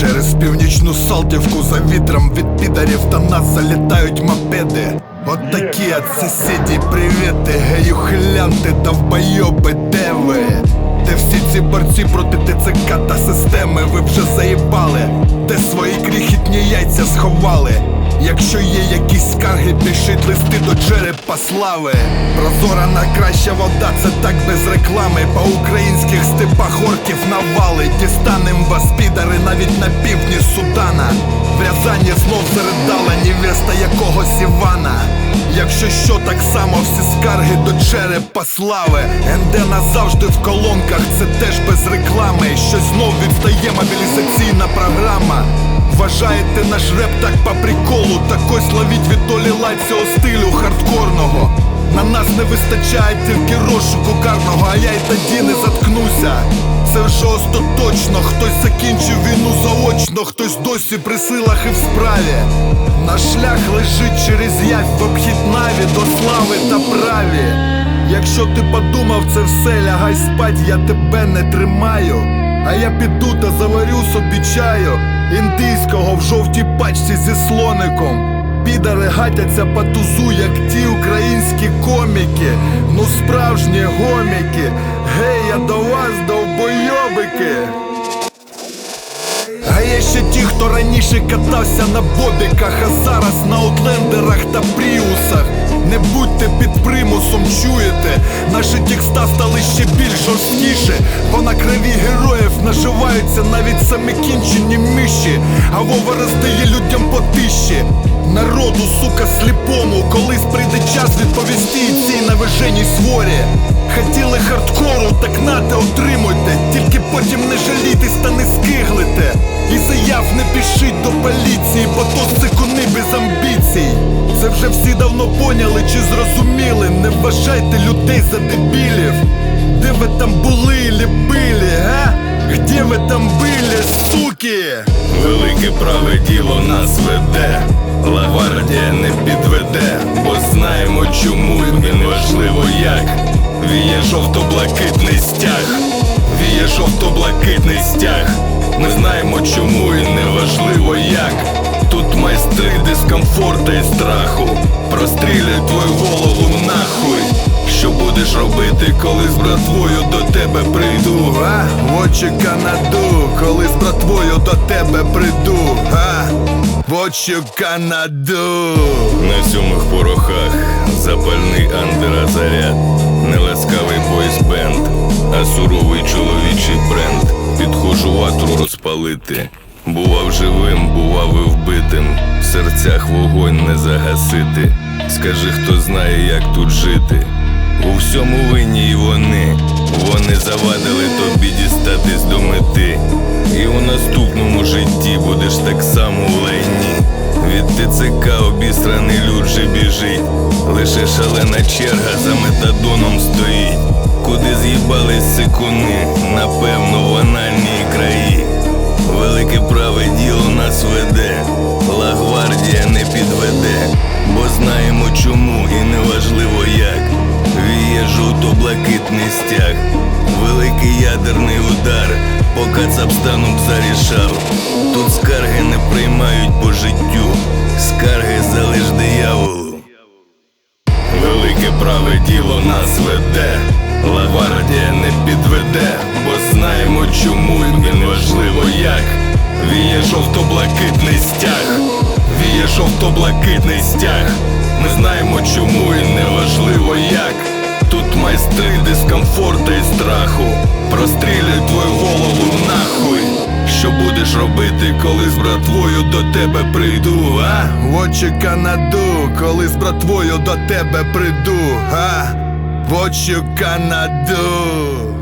Через північну Салтівку за вітром від підарів та нас залітають мопеди. От такі от сусіді, привіти, гею хилянти, довбойоби, де ви? Де всі ці борці проти ТЦК та системи ви вже заїбали, де свої крихітні яйця сховали. Якщо є якісь скарги, пишіть листи до черепа слави. Прозора найкраща вода, це так без реклами. По українських степах орків навали. Дістанем вас, підари, навіть на півдні Судана. В Рязані знов заридала невеста якогось Івана. Якщо що, так само всі скарги до черепа слави. НД назавжди в колонках, це теж без реклами. Щось знов відстає мобілізаційна програма. Вважаєте наш реп так по приколу, так ось ловіть від долі лайт цього стилю хардкорного. На нас не вистачає тільки розшуку карного, а я й тоді не заткнуся. Це вже остаточно, хтось закінчив війну заочно, хтось досі при силах і в справі. Наш шлях лежить через явь в обхід наві до слави та праві. Якщо ти подумав це все, лягай спать, я тебе не тримаю. А я піду та заварю собі чаю індийського в жовтій пачці зі слоником. Підари гатяться по тузу, як ті українські коміки, ну справжні гоміки. Гей, я до вас, довбойобики. Хто раніше катався на бобіках, а зараз на аутлендерах та пріусах. Не будьте під примусом, чуєте? Наші текста стали ще більш жорсткіше, бо на крові героїв наживаються навіть самі кінчені миші, а Вова роздає людям по тиші. Народу, сука, сліпому, колись прийде час відповісти цій навиженій сворі. Хотіли хардкору, так нате отримуйте, тільки потім не жалійтесь та не скиглите. І заяв не пишіть до поліції, бо то сикуни без амбіцій. Це вже всі давно поняли чи зрозуміли. Не вважайте людей за дебілів. Де ви там були, лібили, га? Где ви там були, суки? Велике праве діло нас веде, Лагвардія не підведе, бо знаємо чому і неважливо як. Віє жовто-блакитний стяг, віє жовто-блакитний стяг. Ми знаємо чому і неважливо як. Тут майстри дискомфорта і страху. Прострілять твою голову нахуй. Що будеш робити, коли з братвою до тебе прийду? А, you gonna do, коли з братвою до тебе прийду, а? You gonna do? На сьомих порохах запальний андеразаряд, неласкавий бойсбенд, а суровий чоловічий бренд. Підходжу ватру розпалити. Бував живим, бував і вбитим. В серцях вогонь не загасити. Скажи, хто знає, як тут жити. У всьому винні і вони. Вони завадили тобі дістатись до мети. І у наступному житті будеш так само у лайні. Від ТЦК обісраний люд же біжить. Лише шалена черга за метадоном стоїть. Куди з'їбались сикуни, напевно, в анальній краї. Велике праве діло нас веде, Лагвардія не підведе, бо знаємо чому і неважливо як. Віє жовто-блакитний стяг, великий ядерний удар, по кацапстану б зарішав. Приймають по життю, скарги залиш дияволу. Велике праве діло нас веде, Лавардія не підведе, бо знаємо чому і неважливо як. Віє жовто-блакитний стяг, віє жовто-блакитний стяг. Ми знаємо чому і неважливо як. Майстри дискомфорта і страху. Прострілять твою голову нахуй. Що будеш робити, коли з братвою до тебе прийду, а? В очі Канаду, коли з братвою до тебе прийду, а? В очі do?